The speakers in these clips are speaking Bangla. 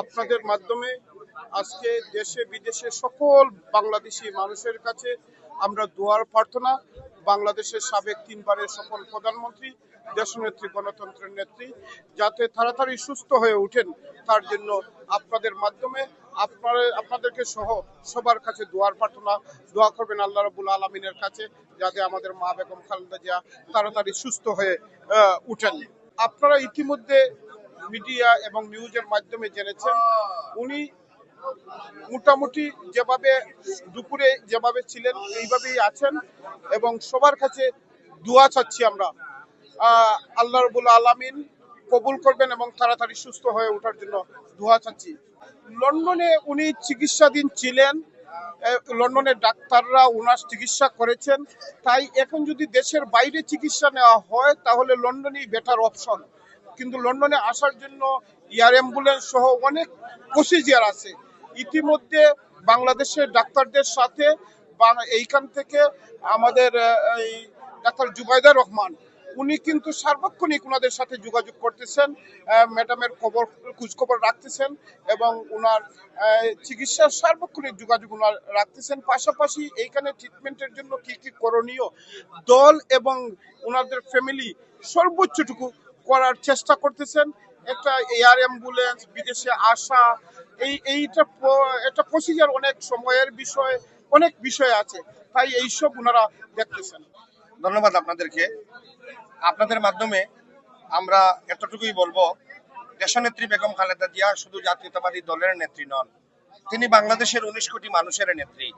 আপনাদের মাধ্যমে আজকে দেশে, বিদেশে সকল বাংলাদেশি মানুষের কাছে আমরা দোয়ার প্রার্থনা। বাংলাদেশের সাবেক তিনবারের সফল প্রধানমন্ত্রী, দেশনেত্রী, গণতন্ত্রের নেত্রী, যাতে তাড়াতাড়ি সুস্থ হয়ে ওঠেন, তার জন্য আপনাদের মাধ্যমে আপনারা, আপনাদেরকে সহ সবার কাছে দোয়ার প্রার্থনা। দোয়া করবেন আল্লাহ রবুল আলমিনের কাছে, যাতে আমাদের মা বেগম খালেদা জিয়া তাড়াতাড়ি সুস্থ হয়ে উঠেন আপনারা ইতিমধ্যে মিডিয়া এবং নিউজের মাধ্যমে জেনেছেন, উনি মোটামুটি যেভাবে দুপুরে যেভাবে ছিলেন, এইভাবেই আছেন এবং সবার কাছে দোয়া চাচ্ছি আমরা। আল্লাহ রবুল আলামিন কবুল করবেন এবং তাড়াতাড়ি সুস্থ হয়ে ওঠার জন্য দোয়া চাচ্ছি। লন্ডনে উনি চিকিৎসাধীন ছিলেন লন্ডনের ডাক্তাররা ওনার চিকিৎসা করেছেন। তাই এখন যদি দেশের বাইরে চিকিৎসা নেওয়া হয়, তাহলে লন্ডনই বেটার অপশন কিন্তু লন্ডনে আসার জন্য এয়ার অ্যাম্বুলেন্স সহ অনেক প্রসিজিয়ার আছে। ইতিমধ্যে বাংলাদেশের ডাক্তারদের সাথে এইখান থেকে আমাদের এই ডাক্তার জুবাইদা রহমান, উনি কিন্তু সার্বক্ষণিক ওনাদের সাথে যোগাযোগ করতেছেন ম্যাডামের খবর, খোঁজখবর রাখতেছেন এবং ওনার চিকিৎসার সার্বক্ষণিক যোগাযোগ ওনার রাখতেছেন। পাশাপাশি এইখানে ট্রিটমেন্টের জন্য কি কি করণীয়, দল এবং ওনাদের ফ্যামিলি সর্বোচ্চটুকু করার চেষ্টা করতেছেন। একটা এয়ার অ্যাম্বুলেন্স, বিদেশে আসা, এই, এইটা একটা প্রসিজার অনেক সময়ের বিষয়, অনেক বিষয় আছে। তাই এইসব ওনারা দেখতেছেন। ধন্যবাদ আপনাদেরকে। আপনাদের মাধ্যমে আমরা এতটুকুই বলব, দেশনেত্রী বেগম খালেদা জিয়া শুধু জাতীয়তাবাদী দলের নেত্রী নন, তিনি বাংলাদেশের উনিশ কোটি মানুষের নেত্রী।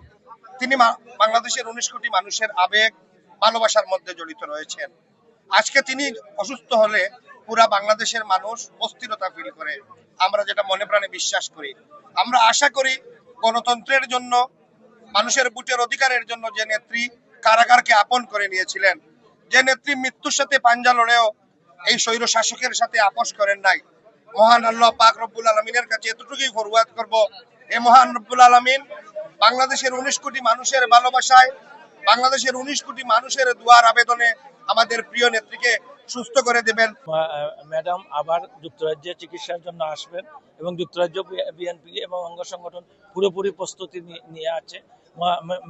তিনি বাংলাদেশের উনিশ কোটি মানুষের আবেগ, ভালোবাসার মধ্যে জড়িত রয়েছেন। আজকে তিনি অসুস্থ হলে পুরা বাংলাদেশের মানুষ অস্থিরতা ফিল করে। আমরা যেটা মনে প্রাণে বিশ্বাস করি। আমরা আশা করি গণতন্ত্রের জন্য, মানুষের বুটের অধিকারের জন্য যে নেত্রী কারাগারকে আপন করে নিয়েছিলেন, যে নেত্রী মৃত্যুর সাথে পাঞ্জা লড়েও এই স্বৈর শাসকের সাথে আপোষ করেন নাই, মহান আল্লাহ পাক রব্বুল আলমিনের কাছে এতটুকুই ফরওয়াদ করব। এ মহান রব্বুল আলমিন, বাংলাদেশের উনিশ কোটি মানুষের ভালোবাসায় বাংলাদেশের উনিশ কোটি মানুষের দুয়ার আবেদনে আমাদের প্রিয় নেত্রীকে সুস্থ করে দেবেন। ম্যাডাম, আবার যুক্তরাজ্যে চিকিৎসার জন্য আসবেন এবং যুক্তরাজ্য বিএনপি এবং অঙ্গ সংগঠন পুরোপুরি প্রস্তুতি নিয়ে- আছে।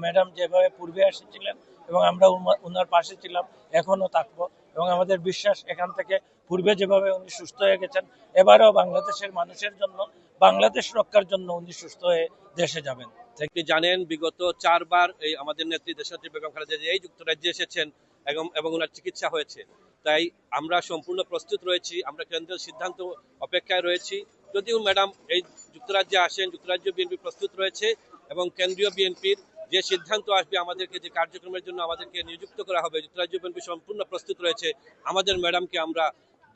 ম্যাডাম যেভাবে পূর্বে এসেছিলেন এবং আমরা ওনার পাশে ছিলাম, এখনও থাকব। এবং আমাদের বিশ্বাস এখান থেকে পূর্বে যেভাবে উনি সুস্থ হয়ে গেছেন, এবারেও বাংলাদেশের মানুষের জন্য, বাংলাদেশ রক্ষার জন্য উনি সুস্থ হয়ে দেশে যাবেন। আপনি জানেন, বিগত চারবার এই আমাদের নেত্রী দেশনেত্রী বেগম খালেদা এই যুক্তরাজ্যে এসেছেন এবং এবং ওনার চিকিৎসা হয়েছে। তাই আমরা সম্পূর্ণ প্রস্তুত রয়েছি, আমরা কেন্দ্রীয় সিদ্ধান্ত অপেক্ষায় রয়েছি। যদিও ম্যাডাম এই যুক্তরাজ্যে আসেন, যুক্তরাজ্য বিএনপি প্রস্তুত রয়েছে এবং কেন্দ্রীয় বিএনপির যে সিদ্ধান্ত আসবে আমাদেরকে, যে কার্যক্রমের জন্য আমাদেরকে নিযুক্ত করা হবে যুক্তরাজ্য বিএনপি সম্পূর্ণ প্রস্তুত রয়েছে, আমাদের ম্যাডামকে আমরা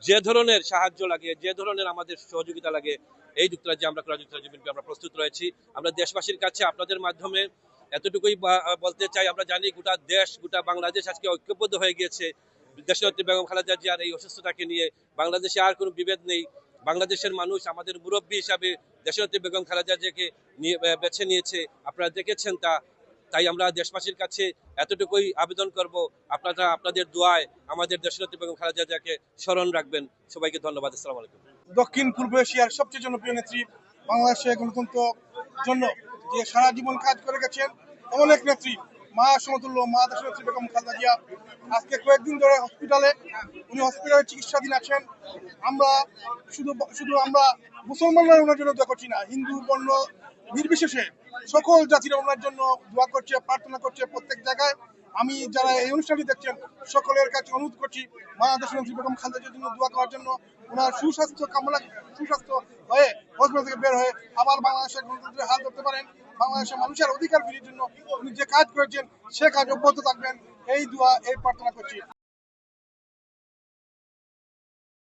যে ধরনের সাহায্য লাগে, যে ধরনের আমাদের সহযোগিতা লাগে, এই যুক্তরাজ্যে আমরা করা যুক্তরাজ্য বিএনপি আমরা প্রস্তুত রয়েছি। আমরা দেশবাসীর কাছে আপনাদের মাধ্যমে এতটুকুই বলতে চাই, আমরা জানি গোটা দেশ, গোটা বাংলাদেশ আজকে ঐক্যবদ্ধ হয়ে গিয়েছে। দেশনেত্রী বেগম খালেদা জিয়ার এই অসুস্থতাকে নিয়ে বাংলাদেশে আর কোনো বিভেদ নেই। বাংলাদেশের মানুষ আমাদের মুরব্বী হিসাবে দেশনেত্রী বেগম খালেদা জিয়াকে নিয়ে বেছে নিয়েছে। আপনারা দেখেছেন তা। তাই আমরা দেশবাসীর কাছে এতটুকুই আবেদন করব। আপনারা আপনাদের দোয়ায় আমাদের দেশনেত্রী বেগম খালেদা জিয়াকে স্মরণ রাখবেন। সবাইকে ধন্যবাদ। আসসালামু আলাইকুম। দক্ষিণ পূর্ব এশিয়ার সবচেয়ে জনপ্রিয় নেত্রী বাংলাদেশের গণতন্ত্র জন্য যে সারা জীবন কাজ করে গেছেন, এমন এক নেত্রী, মা সমতুল্য, মা দেশনেত্রী বেগম খালেদা জিয়া। আজকে কয়েকদিন ধরে হসপিটালে উনি হসপিটালে চিকিৎসাধীন আছেন। আমরা শুধু শুধু আমরা মুসলমানরা ওনার জন্য দোয়া করছি না, হিন্দু, বর্ণ নির্বিশেষে সকল জাতিরা ওনার জন্য দোয়া করছে, প্রার্থনা করছে প্রত্যেক জায়গায়। আমি যারা এই অনুষ্ঠানটি দেখছেন, সকলের কাছে অনুরোধ করছি মা দেশনেত্রী বেগম খালেদা জন্য দোয়া করার জন্য ওনার সুস্বাস্থ্য কামনা, সুস্বাস্থ্য হয়ে হসপিটাল থেকে বের হয়ে আবার বাংলাদেশের গণতন্ত্রের হাল ধরতে পারেন। বাংলাদেশের মানুষের অধিকার ফিরিয়ে জন্য উনি যে কাজ করেছেন, সে কাজ অব্যাহত থাকবেন। এই দোয়া, এই প্রার্থনা করছি।